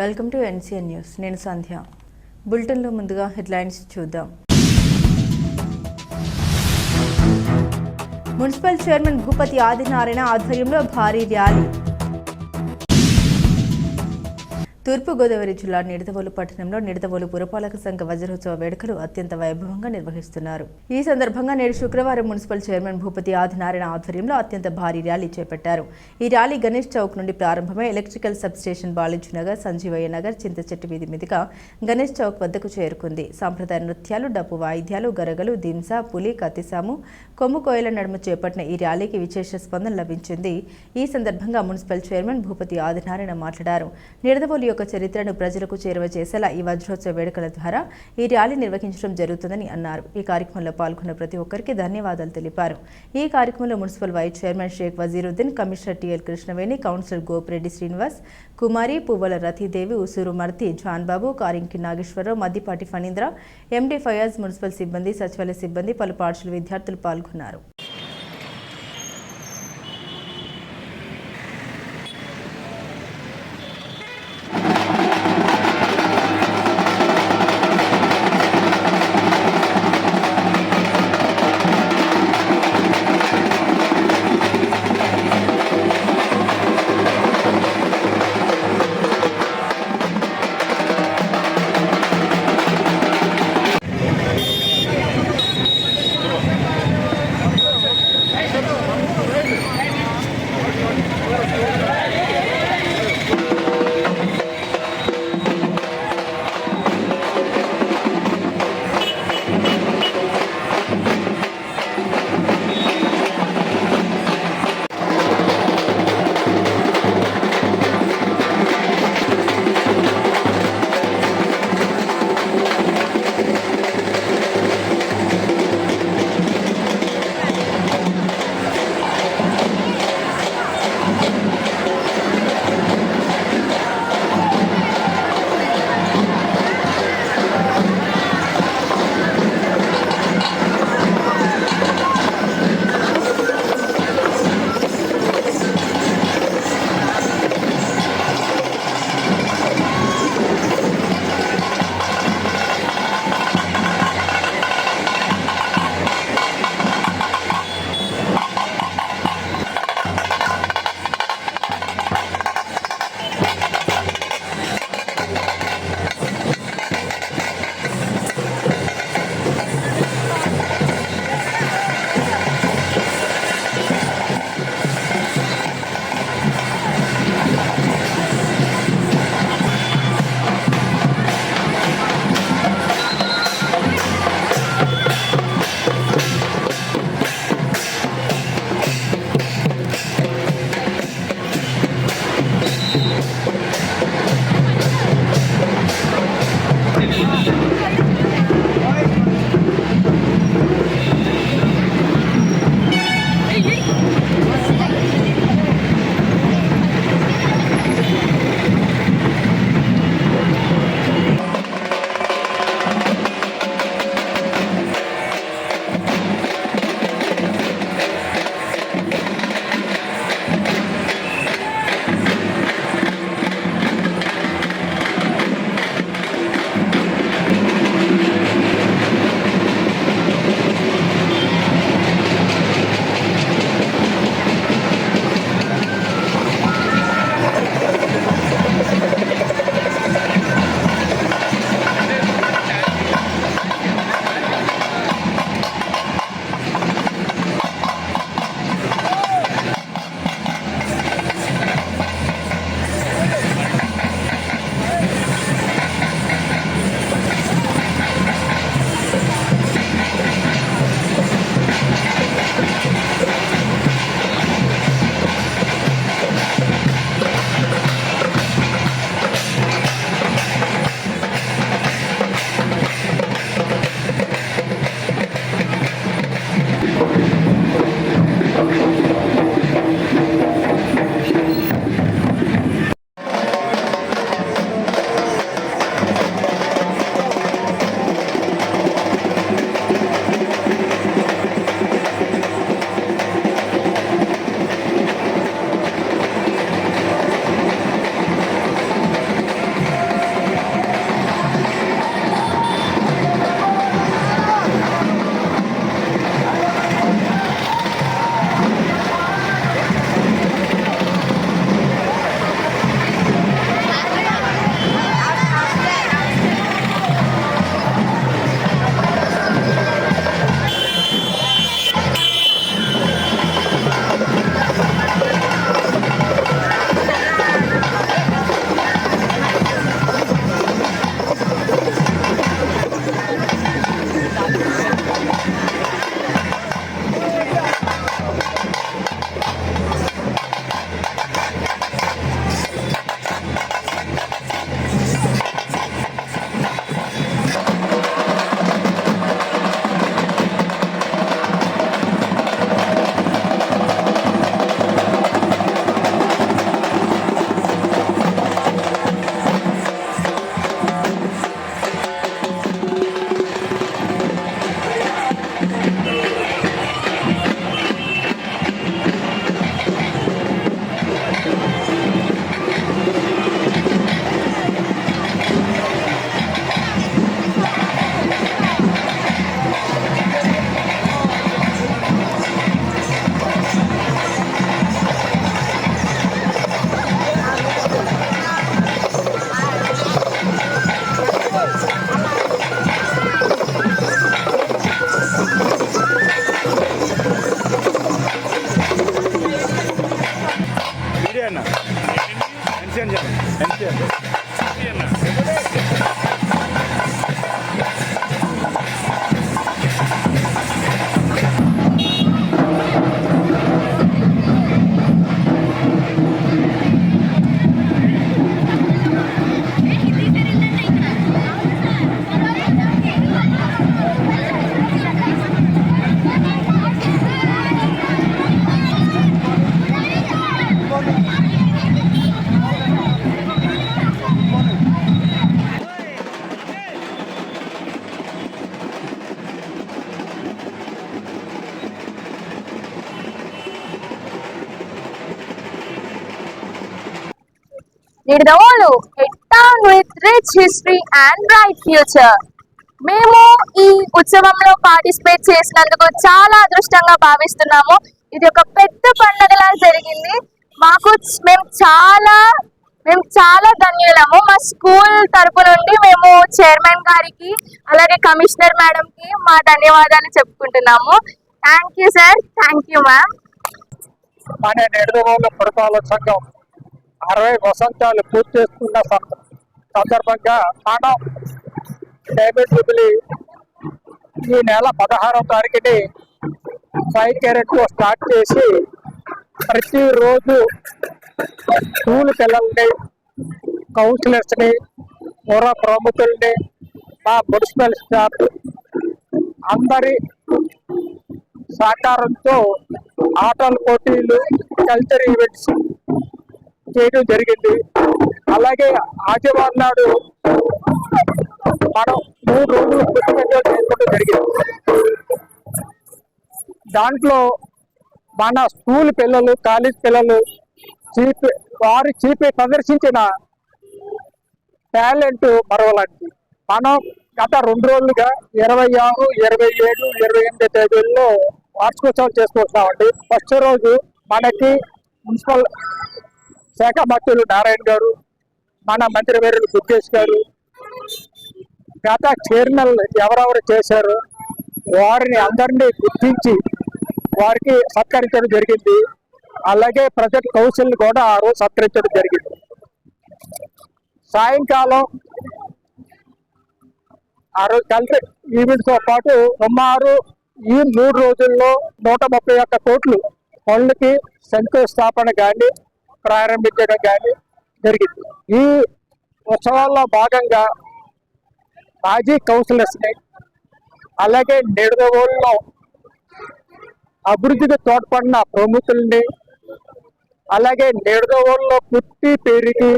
Welcome to NCN news నేను సంధ్య. బులెటిన్లో ముందుగా హెడ్లైన్స్ చూద్దాం. మున్సిపల్ చైర్మన్ భూపతి ఆదినారాయణ ఆధ్వర్యంలో భారీ ర్యాలీ. తూర్పుగోదావరి జిల్లా నిడదవోలు పట్టణంలో నిడదవోలు పురపాలక సంఘ వజ్రోత్సవ వేడుకలు అత్యంత వైభవంగా నిర్వహిస్తున్నారు. ఈ సందర్భంగా నేడు శుక్రవారం మున్సిపల్ చైర్మన్ భూపతి ఆదినారాయణ ఆధ్వర్యంలో అత్యంత భారీ ర్యాలీ చేపట్టారు. ఈ ర్యాలీ గణేష్ చౌక్ నుండి ప్రారంభమై ఎలక్ట్రికల్ సబ్ స్టేషన్ బాలించు నగర్ సంజీవయ్య నగర్ చింతచెట్టు వీధి మీదుగా గణేష్ చౌక్ వద్దకు చేరుకుంది. సాంప్రదాయ నృత్యాలు డప్పు వాయిద్యాలు గరగలు దింస పులి కత్తిసాము కొమ్ము కోయల నడుమ చేపట్టిన ఈ ర్యాలీకి విశేష స్పందన లభించింది. ఈ సందర్భంగా మున్సిపల్ చైర్మన్ భూపతి ఆదినారాయణ మాట్లాడారు. నిడదవోలు యొక్క చరిత్రను ప్రజలకు చేరువ చేసేలా ఈ వజ్రోత్సవ వేడుకల ద్వారా ఈ ర్యాలీ నిర్వహించడం జరుగుతుందని అన్నారు. ఈ కార్యక్రమంలో పాల్గొన్న ప్రతి ఒక్కరికి ధన్యవాదాలు తెలిపారు. ఈ కార్యక్రమంలో municipal vice chairman Sheikh Vaziruddin commissioner TL Krishnaveni councillor Gopireddy Srinivas Kumari Puvvala Rathidevi Usuru Marthi Johnbabu Karinki Nageswararao Maddipati Phanindra MD Fayaz municipal సిబ్బంది సచివాలయ సిబ్బంది పలు పాఠశాల విద్యార్థులు పాల్గొన్నారు. Nidadavolu a town with rich history and bright future. మేము ఈ ఉత్సవంలో పార్టిసిపేట్ చేసినందుకు చాలా అదృష్టంగా భావిస్తున్నాము. ఇది ఒక పెద్ద పండగలా జరిగింది. మాకు మేము చాలా మేము చాలా ధన్యులము. మా స్కూల్ తరపు నుండి మేము చైర్మన్ గారికి అలాగే కమిషనర్ మేడంకి మా ధన్యవాదాలు చెప్పుకుంటున్నాము. Thank you sir thank you ma'am మన సంఘం. అరవై వసంతాలు పూర్తి చేసుకున్న సందర్భంగా మనం డేవిడ్ జూబిలీ ఈ నెల పదహారవ తారీఖుని ఫైవ్ క్యారెట్తో స్టార్ట్ చేసి ప్రతిరోజు స్కూల్ పిల్లల్ని కౌన్సిలర్స్ని పూర్వ పుర ప్రముఖుల్ని మా మున్సిపల్ స్టాఫ్ అందరి సహకారంతో ఆటల పోటీలు కల్చర్ ఈవెంట్స్ చేయడం జరిగింది. అలాగే ఆదివారం నాడు మనం మూడు రోజులు పుస్తకంగా చేసుకోవడం జరిగింది. దాంట్లో మన స్కూల్ పిల్లలు కాలేజ్ పిల్లలు చీపి వారు చీపి ప్రదర్శించిన టాలెంట్ మరవలాంటి మనం గత రెండు రోజులుగా ఇరవై ఆరు ఇరవై ఏడు ఇరవై ఎనిమిది తేదీల్లో వార్షికోత్సవం చేసుకుంటున్నామండి ఫస్ట్ రోజు మనకి మున్సిపల్ శాఖ మంత్రులు నారాయణ గారు మన మంత్రి వేరులు దుర్గేష్ గారు గత చైర్మన్ ఎవరెవరు చేశారు వారిని అందరినీ గుర్తించి వారికి సత్కరించడం జరిగింది. అలాగే ప్రజెంట్ కౌన్సిల్ని కూడా ఆ రోజు సత్కరించడం జరిగింది. సాయంకాలం ఆ రోజు కలిసి ఈవెంట్తో పాటు సుమారు ఈ మూడు రోజుల్లో నూట ముప్పై ఒక్క కోట్లు పనులకి శంకుస్థాపన కానీ ప్రారంభించడం కానీ జరిగింది. ఈ ఉత్సవాల్లో భాగంగా మాజీ కౌన్సిలర్స్ని అలాగే నిడదవోళ్ళలో అభివృద్ధికి తోడ్పడిన ప్రముఖుల్ని అలాగే నిడదవోళ్ళలో పుట్టి పెరిగి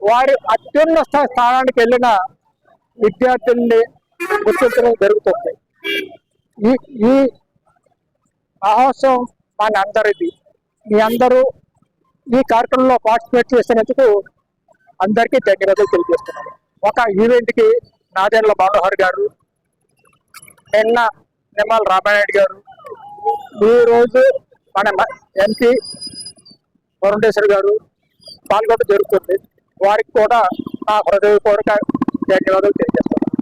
వారి అత్యున్నత స్థానానికి వెళ్ళిన విద్యార్థుల్ని గుర్తించడం జరుగుతుంది. ఈ ఈ మహోత్సవం మన అందరిది మీ అందరూ ఈ కార్యక్రమంలో పార్టిసిపేట్ చేసినందుకు అందరికీ ధన్యవాదాలు తెలియజేస్తున్నాను. ఒక ఈవెంట్కి నాదేళ్ళ మనోహర్ గారు నిన్న నిమ్మల రామానాయుడు గారు ఈరోజు రోజు మన ఎంపీ వరుణేశ్వర్ గారు పాల్గొనడం జరుగుతుంది. వారికి కూడా నా హృదయపూర్వక ధన్యవాదాలు తెలియజేస్తున్నాను.